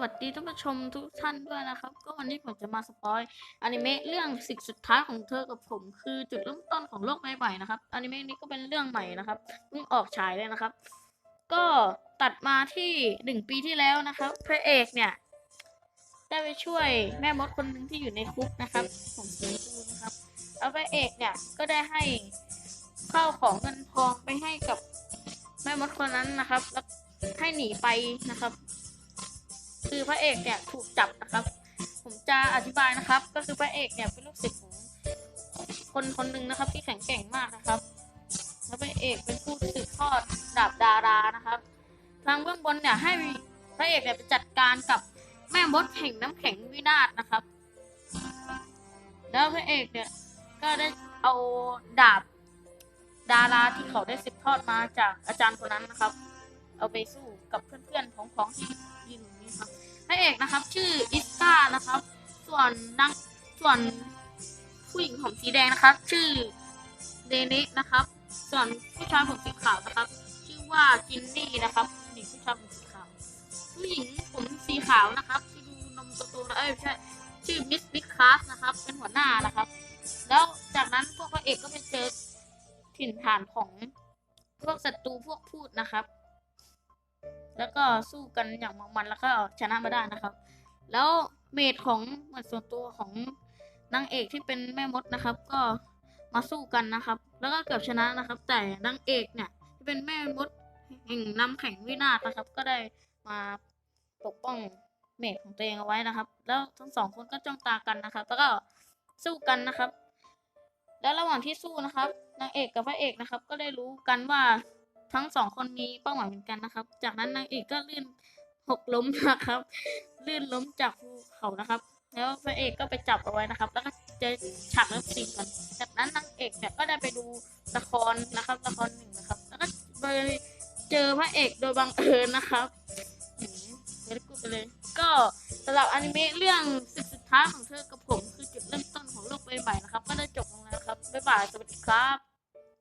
สวัสดีท่านผู้ชมทุกท่านด้วยนะครับ ก็วันนี้ผมจะมาสปอยอนิเมะเรื่องสิ่งสุดท้ายของเธอกับผม คือจุดเริ่มต้นของโลกใบใหม่นะครับอนิเมะนี้ก็เป็นเรื่องใหม่นะครับเพิ่งออกฉายเลยนะครับ ก็ตัดมาที่หนึ่งปีที่แล้วนะครับ พระเอกเนี่ย ได้ไปช่วยแม่มดคนหนึ่งที่อยู่ในคุกนะครับผมสีดูนะครับแล้วพระเอกเนี่ยก็ได้ให้ข้าวของเงินทองไปให้กับแม่มดคนนั้นนะครับแล้วให้หนีไปนะครับ คือพระเอกเนี่ยถูกจับนะครับ ผมจะอธิบายนะครับ ก็คือพระเอกเนี่ยเป็นลูกศิษย์ของคนคนหนึ่งนะครับ ที่แข็งแกร่งมากนะครับ แล้วพระเอกเป็นผู้สืบทอดดาบดารานะครับ ทางเบื้องบนเนี่ยให้พระเอกเนี่ยไปจัดการกับแม่มดแห่งน้ำแข็งวินาศนะครับ แล้วพระเอกเนี่ยก็ได้เอาดาบดาราที่เขาได้สืบทอดมาจากอาจารย์คนนั้นนะครับ เอาไปสู้กับเพื่อนๆของของที่ นอยู่นี้ครับพระเอกนะครับ ชื่ออิสตานะครับ ส่วนนางส่วนผู้หญิงผมสีแดงนะครับ ชื่อเดนิสนะครับ ส่วนผู้ชายผมสีขาวนะครับ ชื่อว่าจินนี่นะครับผู้หญิงผู้ชายผมสีขาว ผู้หญิงผมสีขาวนะครับที่ดูนมโตๆแล้วเอ้ยใช่ชื่อมิสบิ๊กคลาสนะครับ เป็นหัวหน้านะครับ แล้วจากนั้นพวกพระเอกก็ไปเจอถิ่นฐานของพวกศัตรูพวกพูดนะครับ แล้วก็สู้กันอย่างมันมันแล้วก็ชนะมาได้นะครับ แล้วเมดของเหมือนส่วนตัวของนางเอกที่เป็นแม่มดนะครับ ก็มาสู้กันนะครับ แล้วก็เกือบชนะนะครับ แต่นางเอกเนี่ยที่เป็นแม่มดแห่งน้ำแข็งวินาศนะครับ ก็ได้มาปกป้องเมดของตัวเองเอาไว้นะครับ แล้วทั้งสองคนก็จ้องตากันนะครับ แล้วก็สู้กันนะครับ แล้วระหว่างที่สู้นะครับนางเอกกับพระเอกนะครับ ก็ได้รู้กันว่า ทั้งสองคนมีเป้าหมายเหมือนกันนะครับ จากนั้นนางเอกก็ลื่นหกล้มนะครับ ลื่นล้มจากภูเขานะครับ แล้วพระเอกก็ไปจับเอาไว้นะครับ แล้วก็เจอฉากเลิฟซีนกันจากนั้นนางเอกเนี่ยก็ได้ไปดูละครนะครับละครหนึ่งนะครับ แล้วก็ไปเจอพระเอกโดยบังเอิญนะครับเดี๋ยกูไปเลย ก็สำหรับอนิเมะเรื่องสิบสุดท้ายของเธอกับผมคือจุดเริ่มต้นของโลกใบใหม่นะครับ ก็ได้จบลงแล้วครับบ๊ายบายสวัสดีครับ